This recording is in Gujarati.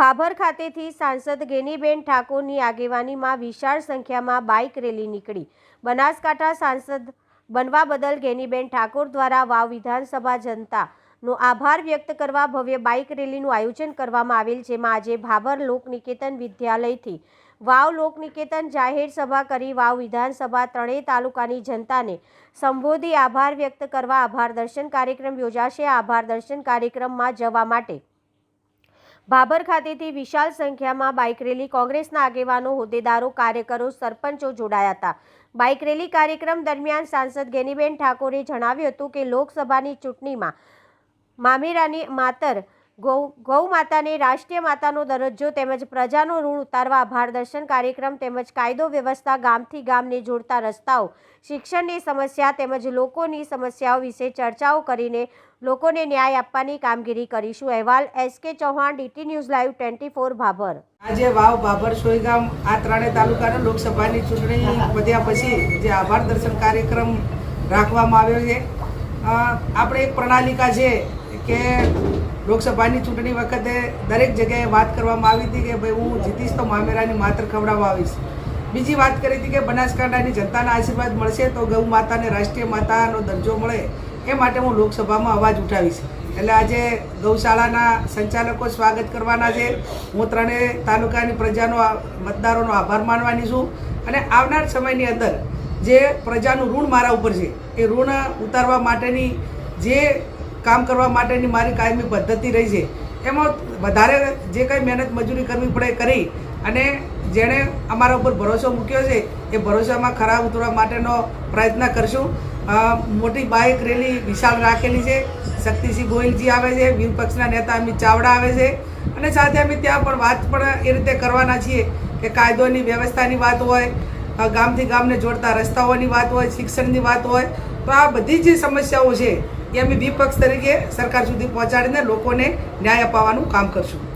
ભાભર ખાતેથી સાંસદ ગેનીબેન ઠાકોરની આગેવાનીમાં વિશાળ સંખ્યામાં બાઇક રેલી નીકળી. બનાસકાંઠા સાંસદ બનવા બદલ ગેનીબેન ઠાકોર દ્વારા વાવ વિધાનસભા જનતાનો આભાર વ્યક્ત કરવા ભવ્ય બાઇક રેલીનું આયોજન કરવામાં આવેલ જેમાં આજે ભાભર લોકનિકેતન વિદ્યાલયથી વાવ લોકનિકેતન જાહેર સભા કરી વાવ વિધાનસભા ત્રણેય તાલુકાની જનતાને સંબોધી આભાર વ્યક્ત કરવા આભાર દર્શન કાર્યક્રમ યોજાશે. આભાર દર્શન કાર્યક્રમમાં જવા માટે ભાભર ખાતેથી વિશાળ સંખ્યામાં બાઇક રેલી કોંગ્રેસના આગેવાનો, હોદ્દેદારો, કાર્યકરો, સરપંચો જોડાયા હતા. બાઇક રેલી કાર્યક્રમ દરમિયાન સાંસદ ગેનીબેન ઠાકોરે જણાવ્યું હતું કે લોકસભાની ચૂંટણીમાં મામેરાની માતર ગૌ ગૌ માતાને રાષ્ટ્રીય માતાનો દરજ્જો તેમજ પ્રજાનો ઋણ ઉતારવા આભાર દર્શન કાર્યક્રમ તેમજ કાયદો વ્યવસ્થા ગામથી ગામને જોડતા રસ્તાઓ, શિક્ષણની સમસ્યા તેમજ લોકોની સમસ્યાઓ વિશે ચર્ચાઓ કરીને લોકોને ન્યાય આપવાની કામગીરી કરીશું. અહેવાલ S K Chauhan, DT news live twenty four Bhabhar. આજે વાવ, ભાભર, સોયગામ આ ત્રણેય તાલુકાના લોકસભાની ચૂંટણી વધ્યા પછી જે આભાર દર્શન કાર્યક્રમ રાખવામાં આવ્યો છે. આપણે એક પ્રણાલિકા છે કે લોકસભાની ચૂંટણી વખતે દરેક જગ્યાએ વાત કરવામાં આવી હતી કે ભાઈ હું જીતીશ તો મામેરાની માત્ર ખવડાવવા આવીશ. બીજી વાત કરી હતી કે બનાસકાંઠાની જનતાના આશીર્વાદ મળશે તો ગૌ માતાને રાષ્ટ્રીય માતાનો દરજ્જો મળે એ માટે હું લોકસભામાં અવાજ ઉઠાવીશ. એટલે આજે ગૌશાળાના સંચાલકો સ્વાગત કરવાના છે. હું ત્રણેય તાલુકાની પ્રજાનો મતદારોનો આભાર માનવાની છું. અને આવનાર સમયની અંદર જે પ્રજાનું ઋણ મારા ઉપર છે, એ ઋણ ઉતારવા માટેની જે કામ કરવા માટેની મારી કાયમી પદ્ધતિ રહી છે. એમાં વધારે જે કંઈ મહેનત મજૂરી કરવી પડે કરી અને જેણે અમારા ઉપર ભરોસો મૂક્યો છે, એ ભરોસામાં ખરા ઉતરવા માટેનો પ્રયત્ન કરશું. મોટી બાઇક રેલી વિશાળ રાખેલી છે. શક્તિસિંહ ગોયલજી આવે છે વિપક્ષના નેતા અમિત ચાવડા આવે છે. અને સાથે અમે ત્યાં પણ વાત પણ એ રીતે કરવાના છીએ કે કાયદોની વ્યવસ્થાની વાત હોય ગામથી ગામને જોડતા રસ્તાઓની વાત હોય, શિક્ષણની વાત હોય. તો આ બધી જે સમસ્યાઓ છે એ અમે વિપક્ષ તરીકે સરકાર સુધી પહોંચાડીને લોકોને ન્યાય અપાવવાનું કામ કરશું.